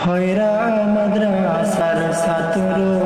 ভয়রা মাদ্রাসার ছাত্র।